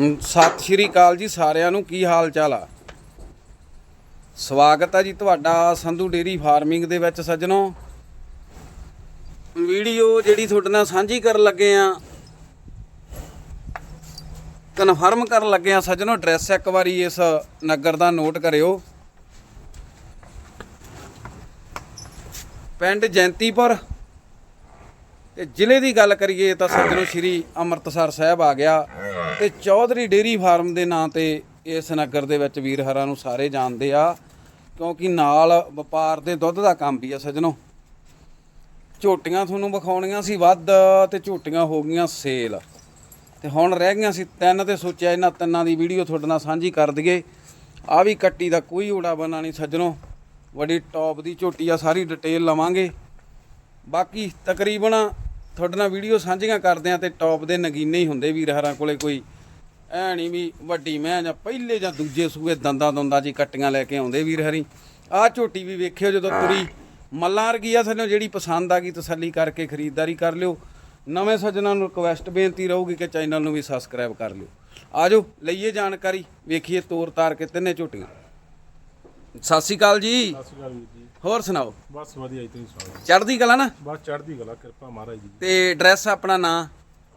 ਸਤਿ ਸ਼੍ਰੀ ਅਕਾਲ ਜੀ ਸਾਰਿਆਂ ਨੂੰ, ਕੀ ਹਾਲ ਚਾਲ ਆ? ਸਵਾਗਤ ਆ ਜੀ ਤੁਹਾਡਾ ਸੰਧੂ ਡੇਰੀ ਫਾਰਮਿੰਗ ਦੇ ਵਿੱਚ ਸੱਜਣੋ। ਵੀਡੀਓ ਜਿਹੜੀ ਤੁਹਾਡੇ ਨਾਲ ਸਾਂਝੀ ਕਰਨ ਲੱਗੇ ਆ, ਕਨਫਰਮ ਕਰਨ ਲੱਗੇ ਆ ਸੱਜਣੋ, ਐਡਰੈਸ ਇੱਕ ਵਾਰੀ ਇਸ ਨਗਰ ਦਾ ਨੋਟ ਕਰਿਓ। ਪਿੰਡ ਜੈਂਤੀਪੁਰ। ਤੇ ਜ਼ਿਲ੍ਹੇ ਦੀ ਗੱਲ ਕਰੀਏ ਤਾਂ ਸੱਜਣੋ, ਸ਼੍ਰੀ ਅੰਮ੍ਰਿਤਸਰ ਸਾਹਿਬ ਆ ਗਿਆ। ਤੇ ਚੌਧਰੀ ਡੇਰੀ ਫਾਰਮ ਦੇ ਨਾਂ ਤੇ ਇਸ ਨਗਰ ਦੇ ਵਿੱਚ ਵੀਰ ਹਰਾਂ ਨੂੰ ਸਾਰੇ ਜਾਣਦੇ ਆ, ਕਿਉਂਕਿ ਨਾਲ ਵਪਾਰ ਦੇ ਦੁੱਧ ਦਾ ਕੰਮ ਵੀ ਆ ਸੱਜਣੋ। ਝੋਟੀਆਂ ਤੁਹਾਨੂੰ ਵਿਖਾਉਣੀਆਂ ਸੀ ਵੱਧ ਤੇ ਝੋਟੀਆਂ ਹੋ ਗਈਆਂ ਸੇਲ। ਤੇ ਹੁਣ ਰਹਿ ਗਈਆਂ ਸੀ ਤਿੰਨ ਤੇ ਸੋਚਿਆ ਇਹਨਾਂ ਤਿੰਨਾਂ ਦੀ ਵੀਡੀਓ ਤੁਹਾਡੇ ਨਾਲ ਸਾਂਝੀ ਕਰ ਦਈਏ। ਆ ਵੀ ਕੱਟੀ ਦਾ ਕੋਈ ਊੜਾ ਬਣਾ ਨਹੀਂ ਸੱਜਣੋ। ਵੱਡੀ ਟੌਪ ਦੀ ਝੋਟੀ ਆ, ਸਾਰੀ ਡਿਟੇਲ ਲਵਾਂਗੇ। ਬਾਕੀ ਤਕਰੀਬਨ ਤੁਹਾਡੇ ਨਾਲ ਵੀਡੀਓ ਸਾਂਝੀਆਂ ਕਰਦੇ ਆ ਤੇ ਟੌਪ ਦੇ ਨਗੀਨੇ ਹੀ ਹੁੰਦੇ ਵੀਰ ਹਰਾਂ ਕੋਲੇ ਕੋਈ ਐ ਨਹੀਂ ਵੀ ਵੱਡੀ ਮੈਂ ਜਾਂ ਪਹਿਲੇ ਜਾਂ ਦੂਜੇ ਸੂਏ ਦੰਦਾਂ ਦੰਦਾਂ ਜੀ ਕੱਟੀਆਂ ਲੈ ਕੇ ਆਉਂਦੇ ਵੀਰ ਹਰੀ। ਆਹ ਝੋਟੀ ਵੀ ਵੇਖਿਓ ਜਦੋਂ ਤੁਰੀ। ਮੱਲਾਂ ਵਰਗੀ ਆ ਸਾਨੂੰ ਜਿਹੜੀ ਪਸੰਦ ਆ ਗਈ ਤਸੱਲੀ ਕਰਕੇ ਖਰੀਦਦਾਰੀ ਕਰ ਲਿਓ। ਨਵੇਂ ਸੱਜਣਾਂ ਨੂੰ ਰਿਕਵੈਸਟ ਬੇਨਤੀ ਰਹੂਗੀ ਕਿ ਚੈਨਲ ਨੂੰ ਵੀ ਸਬਸਕ੍ਰਾਈਬ ਕਰ ਲਿਓ। ਆਜੋ ਲਈਏ ਜਾਣਕਾਰੀ ਵੇਖੀਏ ਤੋਰ ਤਾਰ ਕੇ ਤਿੰਨੇ ਝੋਟੀਆਂ। ਸਤਿ ਸ਼੍ਰੀ ਅਕਾਲ ਜੀ। ਸਤਿ ਸ਼੍ਰੀ ਅਕਾਲ ਵੀਰ ਜੀ। ਹੋਰ ਸੁਣਾਓ? ਬਸ ਵਧੀਆ ਜੀ ਤੁਸੀਂ ਸੁਣਾਓ? ਚੜ੍ਹਦੀ ਕਲਾ ਨਾ? ਬਸ ਚੜ੍ਹਦੀ ਕਲਾ ਕਿਰਪਾ ਮਹਾਰਾਜ ਜੀ ਤੇ ਐਡਰੈਸ ਆਪਣਾ ਨਾਂ?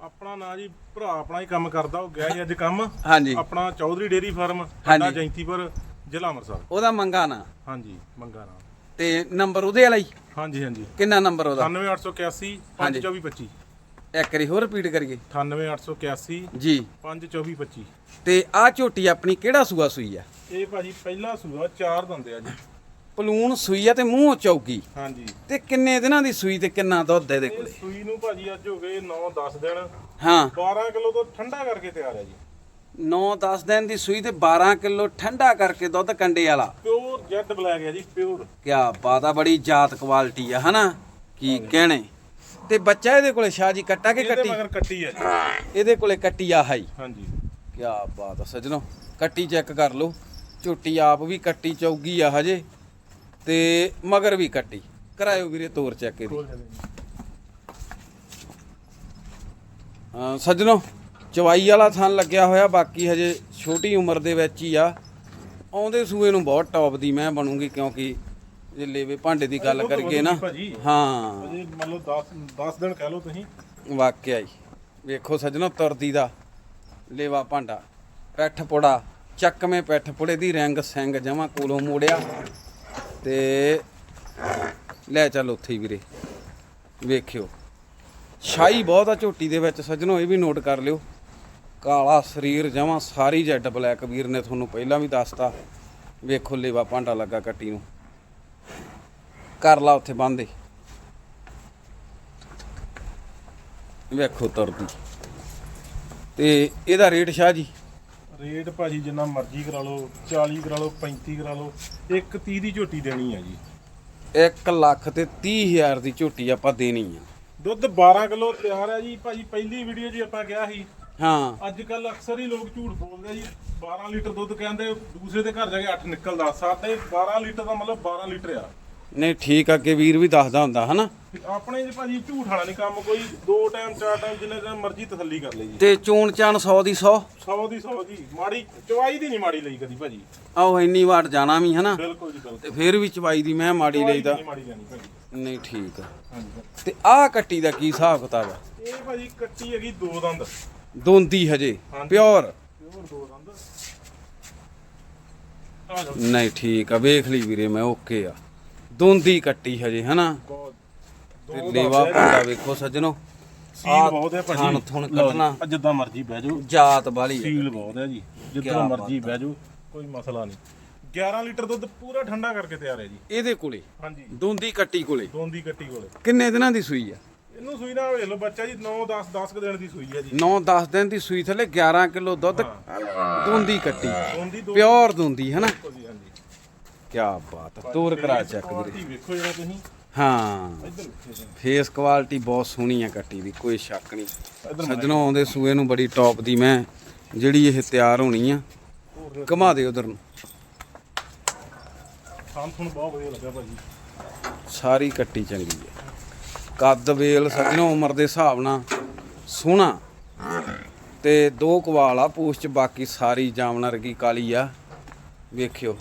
ਆਪਣਾ ਨਾਂ ਜੀ ਭਰਾ ਆਪਣਾ ਹੀ ਕੰਮ ਕਰਦਾ ਉਹ ਗਿਆ ਜੀ ਅੱਜ ਕੰਮ। ਹਾਂਜੀ। ਆਪਣਾ ਚੌਧਰੀ ਡੇਰੀ ਫਾਰਮ ਹਾਂਜੀ। ਜੈਂਤੀਪੁਰ ਜ਼ਿਲ੍ਹਾ ਅੰਮ੍ਰਿਤਸਰ। ਉਹਦਾ ਮੰਗਾ ਨਾਂ? ਹਾਂਜੀ ਮੰਗਾ ਨਾਂ। ਤੇ ਨੰਬਰ ਉਹਦੇ ਵਾਲਾ ਹੀ? ਹਾਂਜੀ ਹਾਂਜੀ। ਕਿੰਨਾ ਨੰਬਰ ਉਹਦਾ? 98881 ਹਾਂਜੀ। 52425 ਇੱਕ ਵਾਰੀ ਹੋਰ ਰਿਪੀਟ ਕਰੀਏ। 98881 ਜੀ। 52425 ਤੇ ਆਹ ਝੋਟੀ ਆਪਣੀ ਕਿਹੜਾ ਸੂਆ ਸੂਈ ਆ? ਇਹ ਭਾਜੀ ਪਹਿਲਾ ਸੂਆ ਚਾਰ ਦੰਦੇ ਆ ਜੀ। ਪਲੂਣ ਸੂਈ ਆ ਤੇ ਮੂੰਹ ਚੌਕੀ ਹਾਂਜੀ। ਤੇ ਕਿੰਨੇ ਦਿਨਾਂ ਦੀ ਸੂਈ ਤੇ ਕਿੰਨਾ ਦੁੱਧ ਇਹਦੇ ਇਹ ਕੋਲੇ? ਸੂਈ ਨੂੰ ਭਾਜੀ ਅੱਜ ਹੋ ਗਏ 9-10 ਦਿਨ। ਹਾਂ। 12 ਕਿਲੋ ਤੋਂ ਠੰਡਾ ਕਰਕੇ ਤਿਆਰ ਹੈ ਜੀ। 9-10 ਦਿਨ ਦੀ ਸੂਈ ਤੇ 12 ਕਿਲੋ ਠੰਡਾ ਕਰਕੇ ਦੁੱਧ ਕੰਡੇ ਵਾਲਾ। ਪਿਓਰ ਜੈਡ ਬਲੈਕ ਹੈ ਜੀ ਪਿਓਰ। ਕਿਆ ਬਾਤ ਆ ਬੜੀ ਜਾਤ ਕੁਆਲਿਟੀ ਆ ਹਨਾ? ਕੀ ਕਹਿਣੇ? ਤੇ ਬੱਚਾ ਇਹਦੇ ਕੋਲੇ ਸ਼ਾਹ ਜੀ ਕੱਟਾ ਕੇ ਇਹਦੇ ਕੱਟੀ? ਮਗਰ ਕੱਟੀ ਹੈ ਜੀ। ਇਹਦੇ ਕੋਲੇ ਕੱਟੀ ਆ ਹਾਈ। ਹਾਂਜੀ। ਕਿਆ ਬਾਤ ਆ ਸੱਜਣੋ ਕੱਟੀ ਚੈੱਕ ਕਰ ਲਓ। ਝੋਟੀ ਆਪ ਵੀ ਕੱਟੀ ਚੌਗੀ ਆ ਹਜੇ। ਤੇ ਮਗਰ ਵੀ ਕੱਟੀ। ਕਰਾਇਓ ਵੀਰੇ ਤੋਰ ਚੈੱਕ ਇਹਦੀ। ਹਾਂ ਸੱਜਣੋ ਚਵਾਈ ਵਾਲਾ ਥਣ ਲੱਗਿਆ ਹੋਇਆ ਬਾਕੀ ਹਜੇ ਛੋਟੀ ਉਮਰ ਦੇ ਵਿੱਚ ਹੀ ਆ। ਆਉਂਦੇ ਸੂਏ ਨੂੰ ਬਹੁਤ ਟੌਪ ਦੀ ਮੈਂ ਬਣੂਗੀ ਕਿਉਂਕਿ ਜੇ ਲੇਵੇ ਭਾਂਡੇ ਦੀ ਗੱਲ ਕਰੀਏ ਨਾ। ਹਾਂ। ਮੰਨ ਲਓ 10 10 ਦਿਨ ਕਹਿ ਲਓ ਤੁਸੀਂ। ਵਾਕਿਆ ਹੀ। ਵੇਖੋ ਸੱਜਣੋ ਤੁਰਦੀ ਦਾ ਲੇਵਾ ਭਾਂਡਾ। ਪੈਠ ਪੁੜਾ ਚੱਕਵੇਂ ਪੈਠ ਪੁੜੇ ਦੀ ਰੰਗ ਸਿੰਘ ਜਮਾ ਕੋਲੋਂ ਮੋੜਿਆ। ਤੇ ਲੈ ਚੱਲ ਉੱਥੇ ਹੀ ਵੀਰੇ, ਵੇਖਿਓ। ਸ਼ਾਈ ਬਹੁਤ ਆ ਝੋਟੀ ਦੇ ਵਿੱਚ, ਸੱਜਣੋ, ਇਹ ਵੀ ਨੋਟ ਕਰ ਲਿਓ। ਕਾਲਾ ਸਰੀਰ ਜਮਾ ਸਾਰੀ ਜੈਡ ਬਲੈਕ ਵੀਰ ਨੇ ਤੁਹਾਨੂੰ ਪਹਿਲਾਂ ਵੀ ਦੱਸਤਾ। ਵੇਖੋ ਲੇਵਾ ਭਾਂਡਾ ਲੱਗਾ ਕੱਟੀ ਨੂੰ। ਕਰ ਲਾ ਉੱਥੇ ਬੰਦੇ ਵੇਖੋ ਤੁਰਦੀ। ਤੇ ਇਹਦਾ ਰੇਟ ਸ਼ਾਹ ਜੀ? ਰੇਟ ਭਾਜੀ ਜਿੰਨਾ ਮਰਜ਼ੀ ਕਰਾ ਲਓ 40 ਕਰਾ ਲਓ 35 ਕਰਾ ਲਓ ਇੱਕ 30 ਦੀ ਝੋਟੀ ਦੇਣੀ ਹੈ ਜੀ। 1 ਲੱਖ ਤੇ 30 ਹਜ਼ਾਰ ਦੀ ਝੋਟੀ ਆਪਾਂ ਦੇਣੀ ਆ। ਦੁੱਧ 12 ਕਿਲੋ ਤਿਆਰ ਹੈ ਜੀ ਭਾਜੀ ਪਹਿਲੀ ਵੀਡੀਓ 'ਚ ਆਪਾਂ ਕਿਹਾ ਸੀ। ਹਾਂ। ਅੱਜ ਕੱਲ ਅਕਸਰ ਹੀ ਲੋਕ ਝੂਠ ਬੋਲਦੇ ਆ ਜੀ 12 ਲੀਟਰ ਦੁੱਧ ਕਹਿੰਦੇ ਦੂਸਰੇ ਦੇ ਘਰ ਜਾ ਕੇ 8 ਨਿਕਲਦਾ ਸਾਡੇ 12 ਲੀਟਰ ਦਾ ਮਤਲਬ 12 ਲੀਟਰ ਆ। ਨਹੀਂ ਠੀਕ ਆ ਕਿ ਵੀਰ ਵੀ ਦੱਸਦਾ ਹੁੰਦਾ ਹਨਾ? ਆਪਣੇ ਜੀ ਭਾਜੀ ਝੂਠ ਵਾਲਾ ਨਹੀਂ ਕੰਮ ਕੋਈ ਦੋ ਟਾਈਮ ਚਾਰ ਟਾਈਮ ਜਿੰਨੇ ਦਿਨ ਮਰਜ਼ੀ ਤਸੱਲੀ ਕਰ ਲਈ ਜੀ ਤੇ ਚੂਣ ਚਾਣ 100 ਦੀ 100 100 ਦੀ 100 ਜੀ ਮਾੜੀ ਚਵਾਈ ਦੀ ਨਹੀਂ ਮਾੜੀ ਲਈ ਕਦੀ ਭਾਜੀ। ਆਓ ਇੰਨੀ ਵਾਰ ਜਾਣਾ ਵੀ ਹਨਾ? ਬਿਲਕੁਲ ਜੀ ਬਿਲਕੁਲ। ਤੇ ਫੇਰ ਵੀ ਚਵਾਈ ਦੀ ਮੈਂ ਮਾੜੀ ਚਵਾਈ ਦੀ ਨਹੀਂ ਮਾੜੀ ਜਾਣੀ ਭਾਜੀ। ਨਹੀਂ ਠੀਕ ਆ। ਤੇ ਆਹ ਕੱਟੀ ਦਾ ਕੀ ਹਿਸਾਬ ਕਿਤਾਬ ਆ? ਇਹ ਭਾਜੀ ਕੱਟੀ ਹੈਗੀ ਦੋ ਦੰਦ। ਦੋਂਦੀ ਹਜੇ। ਪਿਓਰ? ਪਿਓਰ ਦੋ ਦੰਦ। ਆ ਜਾਓ। ਨਹੀਂ ਠੀਕ ਆ ਵੇਖ ਲਈ ਵੀਰੇ ਮੈਂ ਓਕੇ ਆ। ਦੋਂਦੀ ਕੱਟੀ ਹਜੇ ਹਨਾ? ਤੇ ਲੇਵਾ ਭਾਂਡਾ ਵੇਖੋ ਸੱਜਣੋ। ਸੀਲ ਬਹੁਤ ਹੈ ਭਾਜੀ। ਥਣ ਥੁਣ। ਆ ਜਿੱਦਾਂ ਮਰਜ਼ੀ ਬਹਿ ਜਾਓ। ਜਾਤ ਵਾਲੀ ਸੀਲ ਬਹੁਤ ਹੈ ਜੀ। ਜਿੱਦਾਂ ਮਰਜ਼ੀ ਬਹਿ ਜਾਓ ਕੋਈ ਮਸਲਾ ਨਹੀਂ। 11 ਲੀਟਰ ਦੁੱਧ ਪੂਰਾ ਠੰਡਾ ਕਰਕੇ ਤਿਆਰ ਹੈ ਜੀ। ਇਹਦੇ ਕੋਲੇ? ਹਾਂਜੀ। ਦੋਂਦੀ ਕੱਟੀ ਕੋਲੇ? ਦੋਂਦੀ ਕੱਟੀ ਕੋਲੇ। ਕਿੰਨੇ ਦਿਨਾਂ ਦੀ ਸੂਈ ਆ? ਇਹਨੂੰ ਸੂਈ ਨਾ ਵੇਖ ਲਓ ਬੱਚਾ ਜੀ 9 10 10 ਦਿਨ ਦੀ ਸੂਈ ਹੈ ਜੀ। 9-10 ਦਿਨ ਦੀ ਸੂਈ ਥੱਲੇ 11 ਕਿਲੋ ਦੁੱਧ ਦੋਂਦੀ ਕੱਟੀ। ਪਿਓਰ ਦੋਂਦੀ ਹਨਾ? ਹਾਂਜੀ। ਕੀ ਬਾਤ ਆ ਤੋਰ ਕਰਾ ਚੱਕ ਵੀਰੇ। ਕੁਆਲਿਟੀ ਵੇਖੋ ਜਿਹੜਾ ਤੁਸੀਂ। ਹਾਂ ਇੱਧਰ ਵੇਖੋ ਜੀ। ਫੇਸ ਕੁਆਲਿਟੀ ਬਹੁਤ ਸੋਹਣੀ ਆ ਕੱਟੀ ਦੀ ਕੋਈ ਸ਼ੱਕ ਨਹੀਂ। ਸੱਜਣੋਂ ਆਉਂਦੇ ਸੂਏ ਨੂੰ ਬੜੀ ਟੌਪ ਦੀ ਮੈਂ ਜਿਹੜੀ ਇਹ ਤਿਆਰ ਹੋਣੀ ਆ ਘੁਮਾ ਦੇ ਉਧਰ ਨੂੰ। ਸਾਨੂੰ ਤੁਹਾਨੂੰ ਬਹੁਤ ਵਧੀਆ ਲੱਗਾ ਭਾਜੀ। ਸਾਰੀ ਕੱਟੀ ਚੰਗੀ ਹੈ ਕੱਦ ਵੇਲ ਸੱਜਣੋਂ ਉਮਰ ਦੇ ਹਿਸਾਬ ਨਾਲ ਸੋਹਣਾ। ਤੇ ਦੋ ਕਵਾਲ ਆ ਪੂਛ ਚ ਬਾਕੀ ਸਾਰੀ ਜਾਮਨਰ ਕੀ ਕਾਲੀ ਆ। ਵੇਖਿਓ।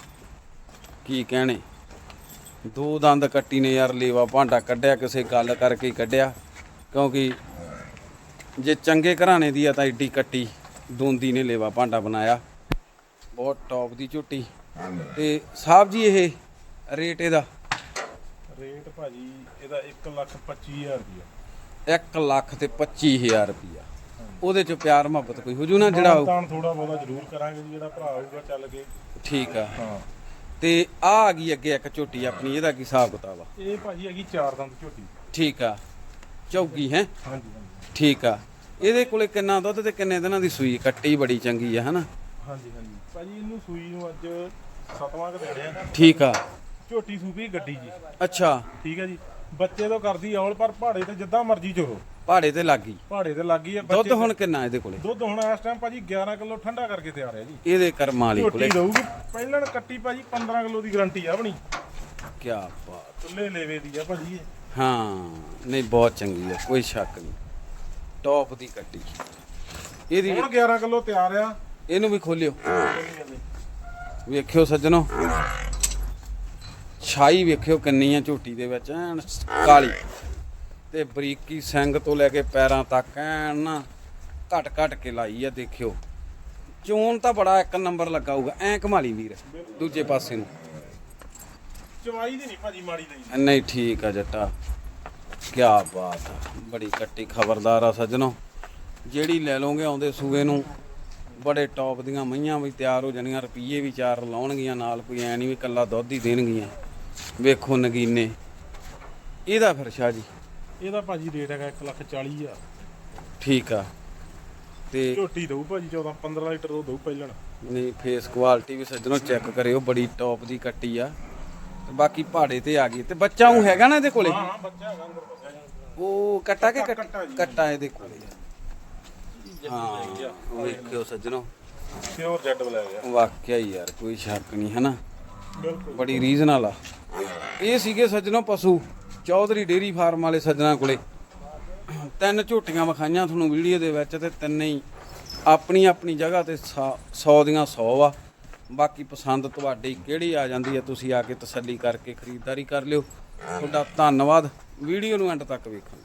ਕੀ ਕਹਿਣੇ? ਦੋ ਦੰਦ ਕੱਟੀ ਨੇ ਯਾਰ ਲੇਵਾ ਭਾਂਡਾ ਕੱਢਿਆ ਕਿਸੇ ਗੱਲ ਕਰਕੇ ਕੱਢਿਆ। ਕਿਉਂਕਿ ਜੇ ਚੰਗੇ ਘਰਾਣੇ ਦੀ ਆ ਤਾਂ ਏਡੀ ਕੱਟੀ ਦੋਂਦੀ ਨੇ ਲੇਵਾ ਭਾਂਡਾ ਬਣਾਇਆ। ਬਹੁਤ ਟੌਪ ਦੀ ਝੋਟੀ। ਤੇ ਸਾਹਿਬ ਜੀ ਇਹ ਰੇਟ ਇਹਦਾ? ਰੇਟ ਭਾਜੀ ਇਹਦਾ 1 ਲੱਖ 25000 ਰੁਪਇਆ 1 ਲੱਖ ਤੇ 25000 ਰੁਪਿਆ ਉਹਦੇ ਚ ਪਿਆਰ ਮੁਹੱਬਤ ਕੋਈ ਹੋ ਜੂ ਨਾ ਜਿਹੜਾ। ਤਾਂ ਥੋੜਾ ਬਹੁਤਾ ਜ਼ਰੂਰ ਕਰਾਂਗੇ ਜੀ ਜਿਹੜਾ ਭਰਾ ਆਊਗਾ ਚੱਲ ਕੇ। ਠੀਕ ਆ। ਹਾਂ। ਤੇ ਆ ਆ ਗਈ ਅੱਗੇ ਇੱਕ ਝੋਟੀ ਆਪਣੀ ਇਹਦਾ ਕੀ ਹਿਸਾਬ ਕਿਤਾਬ ਆ? ਇਹ ਭਾਜੀ ਹੈਗੀ ਚਾਰ ਦੰਦ ਝੋਟੀ। ਠੀਕ ਆ। ਚੌਗੀ ਹੈ? ਹਾਂਜੀ ਹਾਂਜੀ। ਠੀਕ ਆ। ਇਹਦੇ ਕੋਲੇ ਕਿੰਨਾ ਦੁੱਧ ਤੇ ਕਿੰਨੇ ਦਿਨਾਂ ਦੀ ਸੂਈ? ਕੱਟੀ ਬੜੀ ਚੰਗੀ ਆ ਹਨਾ? ਹਾਂਜੀ ਹਾਂਜੀ। ਭਾਜੀ ਇਹਨੂੰ ਸੂਈ ਨੂੰ ਅੱਜ ਸਤਵਾਂ ਕ ਦੇੜਿਆ ਠੀਕ ਆ। ਝੋਟੀ ਸੂਪੀ ਗੱਡੀ ਜੀ। ਅੱਛਾ। ਠੀਕ ਹੈ ਜੀ। ਬੱਚੇ ਤੋਂ ਕਰਦੀ ਔਲ ਪਰ ਪਹਾੜੇ ਤੇ ਜਿੱਦਾਂ ਮਰਜ਼ੀ ਚੋਰੋ। ਪਹਾੜੇ ਤੇ ਲੱਗ ਗਈ। ਪਹਾੜੇ ਤੇ ਲੱਗੀ ਹੈ ਦੁੱਧ ਹੁਣ ਕਿੰਨਾ ਇਹਦੇ ਕੋਲੇ? ਦੁੱਧ ਹੁਣ ਇਸ ਟਾਈਮ ਭਾਜੀ 11 ਕਿਲੋ ਠੰਡਾ ਕਰਕੇ ਤਿਆਰ ਹੈ ਜੀ। ਇਹਦੇ ਕਰਮਾਂ ਵਾਲੀ ਕੋਲੇ। ਰਹੂਗੀ। ਪਹਿਲਾਂ ਕੱਟੀ ਭਾਜੀ 15 ਕਿਲੋ ਦੀ ਗਾਰੰਟੀ ਆ ਆਪਣੀ। ਕੀ ਬਾਤ। ਚੁੱਲੇ ਲੇਵੇ ਦੀ ਆ ਭਾਜੀ ਇਹ। ਹਾਂ ਨਹੀਂ ਬਹੁਤ ਚੰਗੀ ਆ ਕੋਈ ਸ਼ੱਕ ਨਹੀਂ। ਟੌਪ ਦੀ ਕੱਟੀ। ਇਹਦੀ ਹੁਣ 11 ਕਿਲੋ ਤਿਆਰ ਆ। ਇਹਨੂੰ ਵੀ ਖੋਲਿਓ। ਵੇਖਿਓ ਸੱਜਣੋ। ਛਾਈ ਵੇਖਿਓ ਕਿੰਨੀ ਆ ਝੋਟੀ ਦੇ ਵਿੱਚ ਐਨ ਕਾਲੀ। ਤੇ ਬਰੀਕੀ ਸਿੰਘ ਤੋਂ ਲੈ ਕੇ ਪੈਰਾਂ ਤੱਕ ਐਨ ਨਾ ਘਟ ਘਟ ਕੇ ਲਾਈ ਆ ਦੇਖਿਓ। ਚੋਣ ਤਾਂ ਬੜਾ ਇੱਕ ਨੰਬਰ ਲੱਗਾ ਹੋਊਗਾ। ਐ ਕਮਾਲੀ ਵੀਰ ਦੂਜੇ ਪਾਸੇ ਨੂੰ। ਚਵਾਈ ਦੀ ਨਹੀਂ ਭਾਜੀ ਮਾੜੀ ਲਈ ਨਹੀਂ ਠੀਕ ਆ ਜੱਟਾ। ਕੀ ਬਾਤ ਆ। ਬੜੀ ਕੱਟੀ ਖਬਰਦਾਰ ਆ ਸੱਜਣੋ। ਜਿਹੜੀ ਲੈ ਲੋਗੇ ਆਉਂਦੇ ਸੂਏ ਨੂੰ ਬੜੇ ਟੌਪ ਦੀਆਂ ਮਈਆਂ ਵੀ ਤਿਆਰ ਹੋ ਜਾਣੀਆਂ ਰੁਪਈਏ ਵੀ ਚਾਰ ਲਾਉਣਗੀਆਂ ਨਾਲ ਕੋਈ ਐ ਨਹੀਂ ਵੀ ਕੱਲਾ ਦੁੱਧ ਹੀ ਦੇਣਗੀਆਂ। ਵੇਖੋ ਨਗੀਨੇ। ਇਹਦਾ ਫਿਰ ਸ਼ਾਹ ਜੀ। ਇਹਦਾ ਭਾਜੀ ਰੇਟ ਹੈਗਾ 1 ਲੱਖ 40 ਹਜ਼ਾਰ। ਠੀਕ ਆ। ਤੇ ਝੋਟੀ ਦਊ ਭਾਜੀ 14 15 ਲੀਟਰ ਦਊ ਪਹਿਲਣ ਨਹੀਂ ਫੇਸ ਕੁਆਲਿਟੀ ਵੀ ਸੱਜਣੋ ਚੈੱਕ ਕਰਿਓ ਬੜੀ ਟੌਪ ਦੀ ਕੱਟੀ ਆ। ਤੇ ਬਾਕੀ ਪਹਾੜੇ ਤੇ ਆ ਗਈ। ਤੇ ਬੱਚਾ ਉਹ ਹੈਗਾ ਨਾ ਇਹਦੇ ਕੋਲੇ? ਹਾਂ ਬੱਚਾ ਹੈਗਾ ਅੰਦਰ ਉਹ ਕੱਟਾ ਕੇ ਕੱਟਾ ਇਹਦੇ ਕੋਲੇ? ਹਾਂ ਵੇਖਿਓ ਸੱਜਣੋ। ਪਿਓਰ ਜੈਡ ਬਲੈਕ ਆ। ਵਾਕਿਆ ਹੀ ਯਾਰ ਕੋਈ ਸ਼ੱਕ ਨਹੀਂ ਹਨਾ? ਬਿਲਕੁਲ। ਬੜੀ ਰੀਜਨਲ ਆ। ਇਹ ਸੀਗੇ ਸੱਜਣੋ ਪਸ਼ੂ। ਚੌਧਰੀ ਡੇਰੀ ਫਾਰਮ ਵਾਲੇ ਸੱਜਣਾ ਕੋਲੇ ਤਿੰਨ ਝੋਟੀਆਂ ਵਿਖਾਈਆਂ ਤੁਹਾਨੂੰ ਵੀਡੀਓ ਦੇ ਵਿੱਚ ਤੇ ਤਿੰਨੇ ਹੀ ਆਪਣੀ ਆਪਣੀ ਜਗ੍ਹਾ ਤੇ 100 ਦੀਆਂ 100 ਆ। ਬਾਕੀ ਪਸੰਦ ਤੁਹਾਡੀ ਕਿਹੜੀ ਆ ਜਾਂਦੀ ਹੈ ਤੁਸੀਂ ਆ ਕੇ ਤਸੱਲੀ ਕਰਕੇ ਖਰੀਦਦਾਰੀ ਕਰ ਲਿਓ। ਤੁਹਾਡਾ ਧੰਨਵਾਦ। ਵੀਡੀਓ ਨੂੰ ਐਂਡ ਤੱਕ ਵੇਖਣ